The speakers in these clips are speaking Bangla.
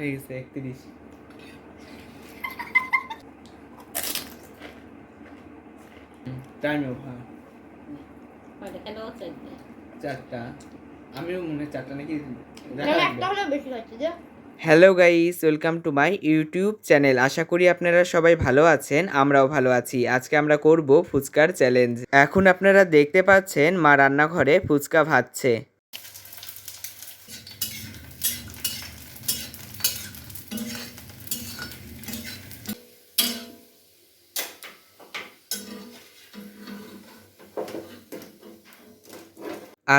হয়ে গেছে একত্রিশ টাইম ওভার চারটে? আমিও মনে চারটা নাকি hello guys welcome to my YouTube channel আশা করি আপনারা সবাই ভালো আছেন আমরাও ভালো আছি। আজকে আমরা করব ফুচকার চ্যালেঞ্জ এখন আপনারা দেখতে পাচ্ছেন মা রান্নাঘরে ফুচকা ভাজছে।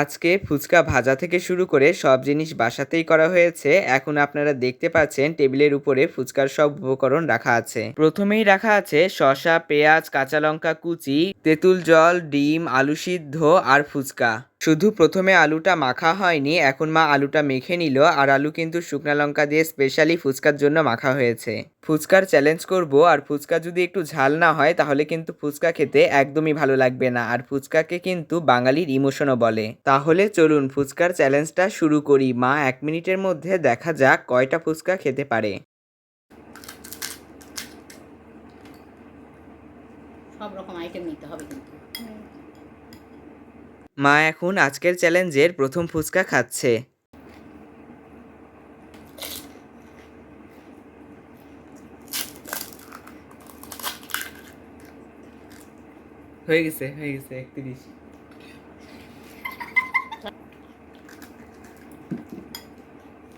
আজকে ফুচকা ভাজা থেকে শুরু করে সব জিনিস বাসাতেই করা হয়েছে। এখন আপনারা দেখতে পাচ্ছেন টেবিলের উপরে ফুচকার সব উপকরণ রাখা আছে। প্রথমেই রাখা আছে শশা পেঁয়াজ, কাঁচা লঙ্কা, কুচি, তেঁতুল জল, ডিম, আলু সিদ্ধ আর ফুচকা। শুধু প্রথমে আলুটা মাখা হয়নি, এখন মা আলুটা মেখে নিল আর আলু কিন্তু শুকনা লঙ্কা দিয়ে স্পেশালি ফুচকার জন্য মাখা হয়েছে। ফুচকার চ্যালেঞ্জ করব আর ফুচকা যদি একটু ঝাল না হয় তাহলে কিন্তু ফুচকা খেতে একদমই ভালো লাগবে না আর ফুচকাকে কিন্তু বাঙালির ইমোশনও বলে। তাহলে চলুন ফুচকার চ্যালেঞ্জটা শুরু করি। মা, এক মিনিটের মধ্যে দেখা যাক কয়টা ফুচকা খেতে পারে। সব রকম আইটেম নিতে হবে কিন্তু। মা এখন আজকের চ্যালেঞ্জের প্রথম ফুচকা খাচ্ছে। হয়ে গেছে হয়ে গেছে, একত্রিশ।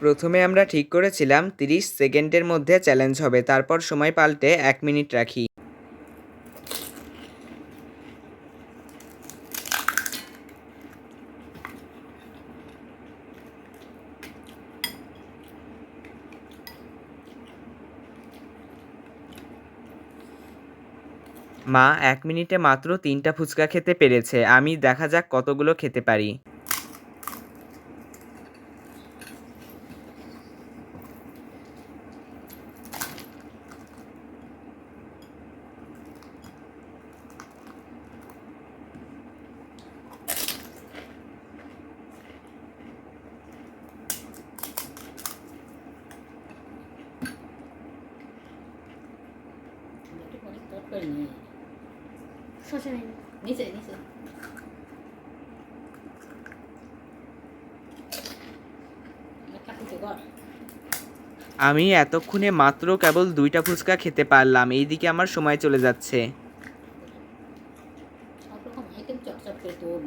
প্রথমে আমরা ঠিক করেছিলাম তিরিশ সেকেন্ডের মধ্যে চ্যালেঞ্জ হবে, তারপর সময় পাল্টে এক মিনিট রাখি। মা এক মিনিটে মাত্র তিনটা ফুচকা খেতে পেরেছে। আমি দেখা যাক কতগুলো খেতে পারি। করে নিয়ে আমি এতক্ষণে মাত্র কেবল দুইটা ফুচকা খেতে পারলাম এইদিকে আমার সময় চলে যাচ্ছে সব রকম আইটেম চটচট করে তোল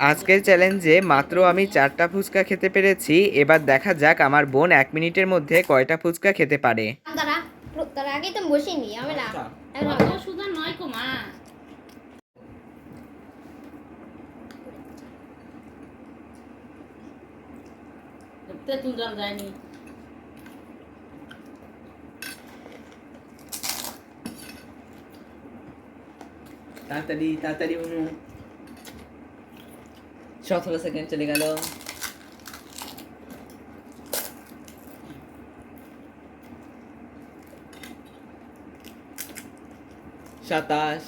আজকের চ্যালেঞ্জে মাত্র আমি চারটা ফুচকা খেতে পেরেছি। এবার দেখা যাক আমার বোন এক মিনিটের মধ্যে কয়টা ফুচকা খেতে পারে। তারা তার আগেই তো বসিনি আমি না আচ্ছা। এখন অত সুদা নয় কো মা তেঁতুল জল যায়নি তাড়াতাড়ি তাড়াতাড়ি অনু সতেরো সেকেন্ড চলে গেল। সাতাশ।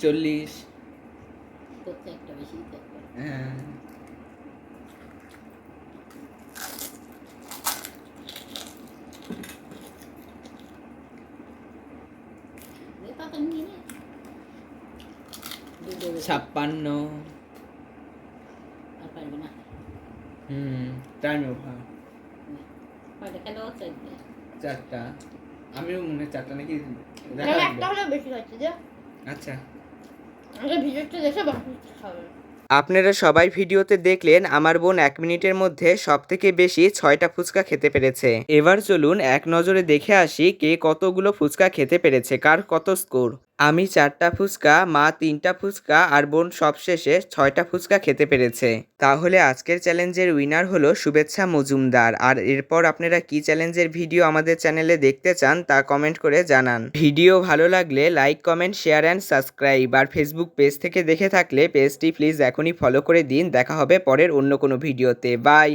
চল্লিশ। হ্যাঁ। ছাপ্পান্ন। হুম টাইম ওভার চারটে? আমিও মনে হয় চারটা নাকি। একটা বেশি যে। আচ্ছা। আগে ভিডিওটা দেখে বাকি খাবে আপনারা সবাই ভিডিওতে দেখলেন আমার বোন এক মিনিটের মধ্যে সব থেকে বেশি ছয়টা ফুচকা খেতে পেরেছে। এবার চলুন এক নজরে দেখে আসি কে কতগুলো ফুচকা খেতে পেরেছে কার কত স্কোর। আমি চারটা ফুচকা, মা তিনটা ফুচকা আর বোন সবশেষে ছয়টা ফুচকা খেতে পেরেছে। তাহলে আজকের চ্যালেঞ্জের উইনার হলো শুভেচ্ছা মজুমদার। আর এরপর আপনারা কি চ্যালেঞ্জের ভিডিও আমাদের চ্যানেলে দেখতে চান তা কমেন্ট করে জানান। ভিডিও ভালো লাগলে like, comment, share and subscribe. R Facebook page থেকে দেখে থাকলে পেজটি প্লিজ এখনই ফলো করে দিন। দেখা হবে পরের অন্য কোনো ভিডিওতে। বাই!